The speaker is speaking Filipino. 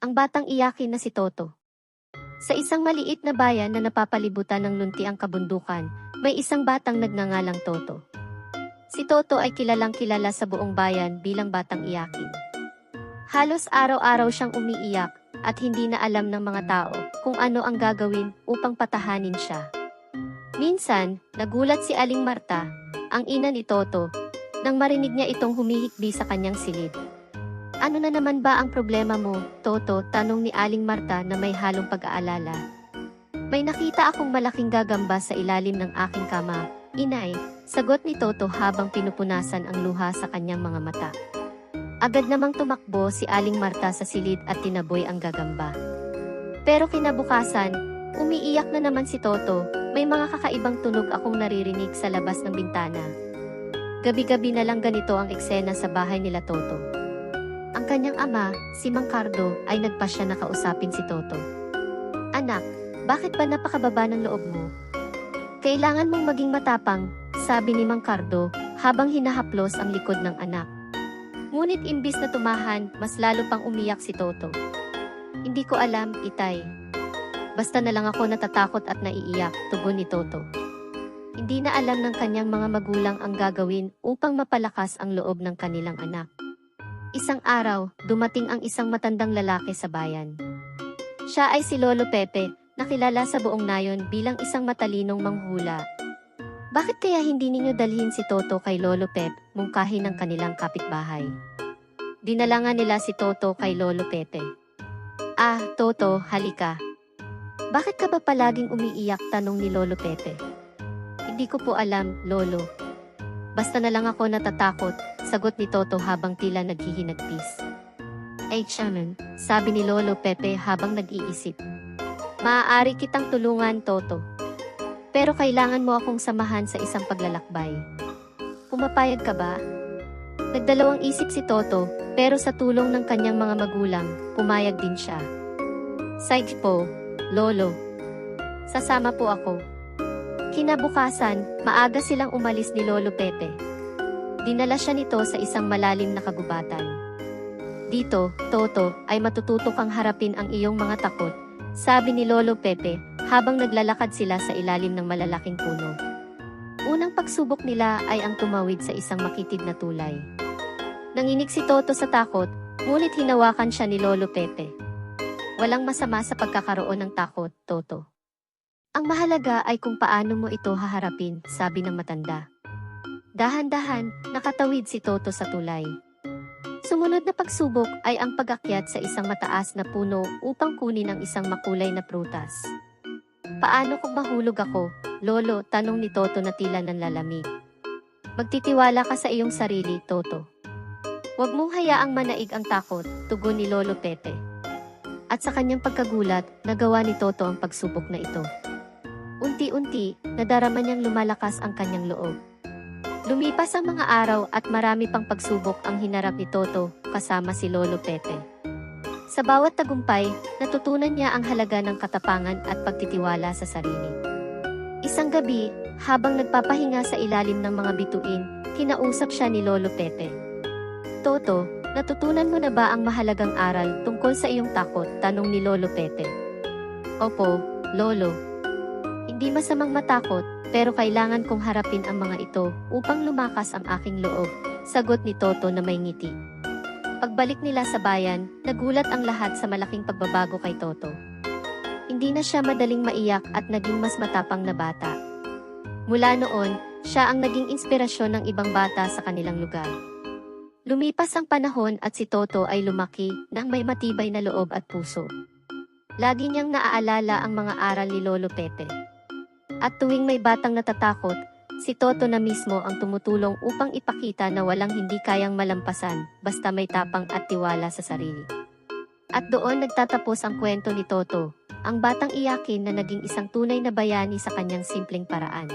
Ang batang iyakin na si Toto. Sa isang maliit na bayan na napapalibutan ng lunti ang kabundukan, may isang batang nagngangalang Toto. Si Toto ay kilalang kilala sa buong bayan bilang batang iyakin. Halos araw-araw siyang umiiyak at hindi na alam ng mga tao kung ano ang gagawin upang patahanin siya. Minsan, nagulat si Aling Marta, ang ina ni Toto, nang marinig niya itong humihikbi sa kanyang silid. Ano na naman ba ang problema mo, Toto? Tanong ni Aling Marta na may halong pag-aalala. May nakita akong malaking gagamba sa ilalim ng aking kama. Inay, sagot ni Toto habang pinupunasan ang luha sa kanyang mga mata. Agad namang tumakbo si Aling Marta sa silid at tinaboy ang gagamba. Pero kinabukasan, umiiyak na naman si Toto, may mga kakaibang tunog akong naririnig sa labas ng bintana. Gabi-gabi na lang ganito ang eksena sa bahay nila Toto. Ang kanyang ama, si Mang Cardo, ay nagpasya na kausapin si Toto. Anak, bakit ba napakababa ng loob mo? Kailangan mong maging matapang, sabi ni Mang Cardo, habang hinahaplos ang likod ng anak. Ngunit imbis na tumahan, mas lalo pang umiyak si Toto. Hindi ko alam, itay. Basta na lang ako natatakot at naiiyak, tugon ni Toto. Hindi na alam ng kanyang mga magulang ang gagawin upang mapalakas ang loob ng kanilang anak. Isang araw, dumating ang isang matandang lalaki sa bayan. Siya ay si Lolo Pepe, nakilala sa buong nayon bilang isang matalinong manghula. Bakit kaya hindi ninyo dalhin si Toto kay Lolo Pep, mungkahi ng kanilang kapitbahay? Dinala nga nila si Toto kay Lolo Pepe. Ah, Toto, halika. Bakit ka ba palaging umiiyak? Tanong ni Lolo Pepe. Hindi ko po alam, Lolo. Basta na lang ako natatakot, sagot ni Toto habang tila naghihinagpis. Ay, Shaman, sabi ni Lolo Pepe habang nag-iisip. Maaari kitang tulungan, Toto. Pero kailangan mo akong samahan sa isang paglalakbay. Pumapayag ka ba? Nagdalawang isip si Toto, pero sa tulong ng kanyang mga magulang, pumayag din siya. Sige po, Lolo. Sasama po ako. Kinabukasan, maaga silang umalis ni Lolo Pepe. Dinala siya nito sa isang malalim na kagubatan. Dito, Toto, ay matututo kang harapin ang iyong mga takot, sabi ni Lolo Pepe habang naglalakad sila sa ilalim ng malalaking puno. Unang pagsubok nila ay ang tumawid sa isang makitid na tulay. Nanginig si Toto sa takot, ngunit hinawakan siya ni Lolo Pepe. Walang masama sa pagkakaroon ng takot, Toto. Ang mahalaga ay kung paano mo ito haharapin, sabi ng matanda. Dahan-dahan, nakatawid si Toto sa tulay. Sumunod na pagsubok ay ang pagakyat sa isang mataas na puno upang kunin ang isang makulay na prutas. Paano kung mahulog ako, Lolo? Tanong ni Toto na tila nanlalamig. Magtitiwala ka sa iyong sarili, Toto. Huwag mong hayaang manaig ang takot, tugon ni Lolo Pepe. At sa kanyang pagkagulat, nagawa ni Toto ang pagsubok na ito. Unti-unti, nadarama niyang lumalakas ang kanyang loob. Lumipas ang mga araw at marami pang pagsubok ang hinarap ni Toto kasama si Lolo Pepe. Sa bawat tagumpay, natutunan niya ang halaga ng katapangan at pagtitiwala sa sarili. Isang gabi, habang nagpapahinga sa ilalim ng mga bituin, kinausap siya ni Lolo Pepe. Toto, natutunan mo na ba ang mahalagang aral tungkol sa iyong takot? Tanong ni Lolo Pepe. Opo, Lolo. Hindi masamang matakot, pero kailangan kong harapin ang mga ito upang lumakas ang aking loob, sagot ni Toto na may ngiti. Pagbalik nila sa bayan, nagulat ang lahat sa malaking pagbabago kay Toto. Hindi na siya madaling maiyak at naging mas matapang na bata. Mula noon, siya ang naging inspirasyon ng ibang bata sa kanilang lugar. Lumipas ang panahon at si Toto ay lumaki nang may matibay na loob at puso. Lagi niyang naaalala ang mga aral ni Lolo Pepe. At tuwing may batang natatakot, si Toto na mismo ang tumutulong upang ipakita na walang hindi kayang malampasan basta may tapang at tiwala sa sarili. At doon nagtatapos ang kwento ni Toto, ang batang iyakin na naging isang tunay na bayani sa kanyang simpleng paraan.